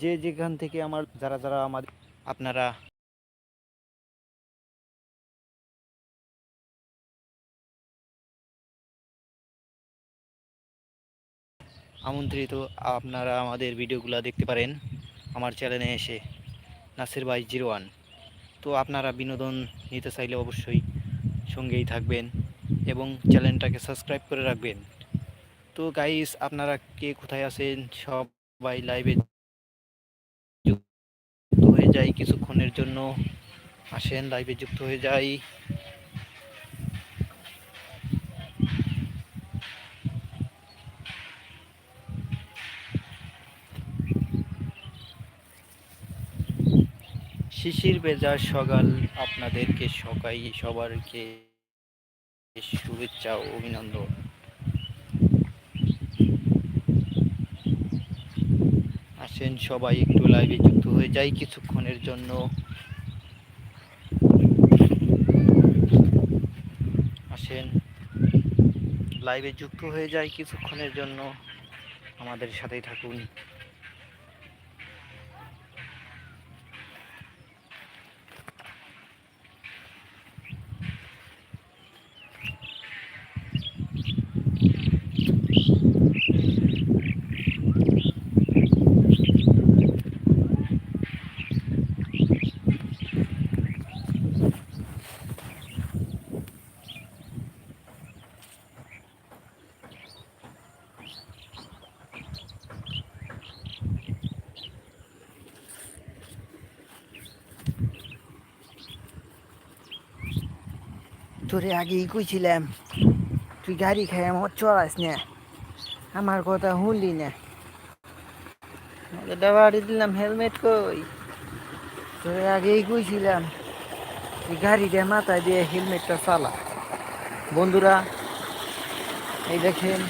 যে যেখান থেকে আমার, যারা যারা আমাদের আপনারা আমন্ত্রিত, আপনারা আমাদের ভিডিওগুলো দেখতে পারেন আমার চ্যানেলে এসে, নাসির ভাই জিরো ওয়ান। তো আপনারা বিনোদন নিতে চাইলে অবশ্যই সঙ্গেই থাকবেন এবং চ্যানেলটাকে সাবস্ক্রাইব করে রাখবেন। তো গাইস আপনারা কে কোথায় আছেন সবাই লাইভে যাই, কিছুক্ষণের জন্য আসেন লাইভে যুক্ত হয়ে যাই। শিশির বেজার সকাল আপনাদেরকে সকাই, সবারকে শুভেচ্ছা ও অভিনন্দন। আসেন সবাই একটু লাইভে যুক্ত হয়ে যাই কিছুক্ষণের জন্য। আসেন লাইভে যুক্ত হয়ে যাই কিছুক্ষণের জন্য। আমাদের সাথেই থাকুন। তোরে আগেই কইছিলাম, তুই গাড়ি খাই আমার চড়াস না। আমার কথা শুনলি না। বাড়ি দিলাম হেলমেট কই? তোরে আগেই কইছিলাম, তুই গাড়ি গাড়িটা মাথায় দিয়ে হেলমেটটা চালা। বন্ধুরা, এই দেখেন